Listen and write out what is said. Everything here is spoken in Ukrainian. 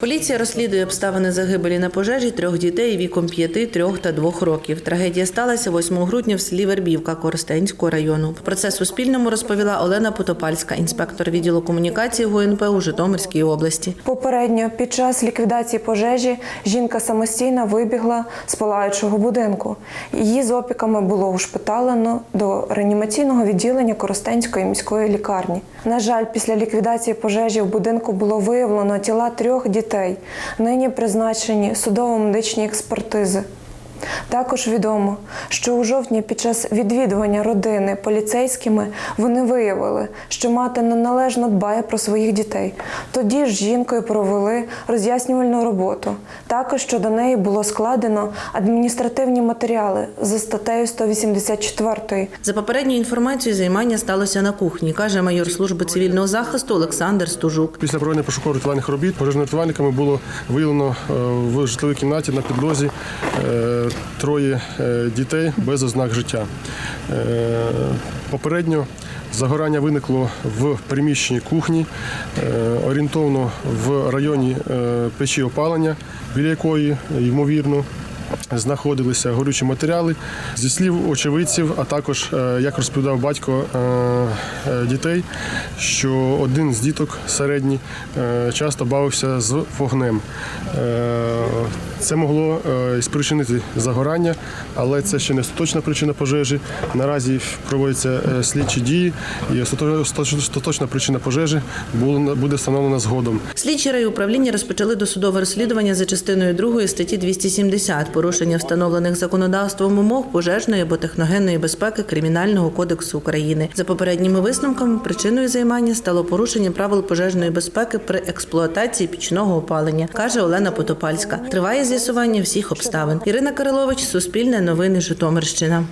Поліція розслідує обставини загибелі на пожежі трьох дітей віком 5, 3 та 2 років. Трагедія сталася 8 грудня в селі Вербівка Коростенського району. Про це Суспільному розповіла Олена Потопальська, інспектор відділу комунікації ГУНП у Житомирській області. Попередньо під час ліквідації пожежі жінка самостійно вибігла з палаючого будинку. Її з опіками було ушпиталено до реанімаційного відділення Коростенської міської лікарні. На жаль, після ліквідації пожежі в будинку було виявлено тіла трьох дітей. Нині призначені судово-медичні експертизи. Також відомо, що у жовтні під час відвідування родини поліцейськими вони виявили, що мати неналежно дбає про своїх дітей. Тоді ж з жінкою провели роз'яснювальну роботу. Також щодо неї було складено адміністративні матеріали за статтею 184 За попередньою інформацією, займання сталося на кухні, каже майор служби цивільного захисту Олександр Стужук. Після проведення пошуково-рятувальних робіт пожежно-рятувальниками було виявлено е, в житловій кімнаті на підлозі е, троє е, дітей без ознак життя. Е, Попередньо загорання виникло в приміщенні кухні, е, орієнтовно в районі печі опалення, біля якої, ймовірно, знаходилися горючі матеріали. Зі слів очевидців, а також, як розповідав батько дітей, що один з діток середній часто бавився з вогнем. Це могло е, спричинити загорання, але це ще не остаточна причина пожежі. Наразі проводяться е, слідчі дії, і остаточна причина пожежі буде встановлена згодом. Слідчі райуправління розпочали досудове розслідування за частиною 2 статті 270 порушення встановлених законодавством умов пожежної або техногенної безпеки Кримінального кодексу України. За попередніми висновками, причиною займання стало порушення правил пожежної безпеки при експлуатації пічного опалення, каже Олена Потопальська. Триває з'ясування всіх обставин. Ірина Кирилович, Суспільне новини, Житомирщина.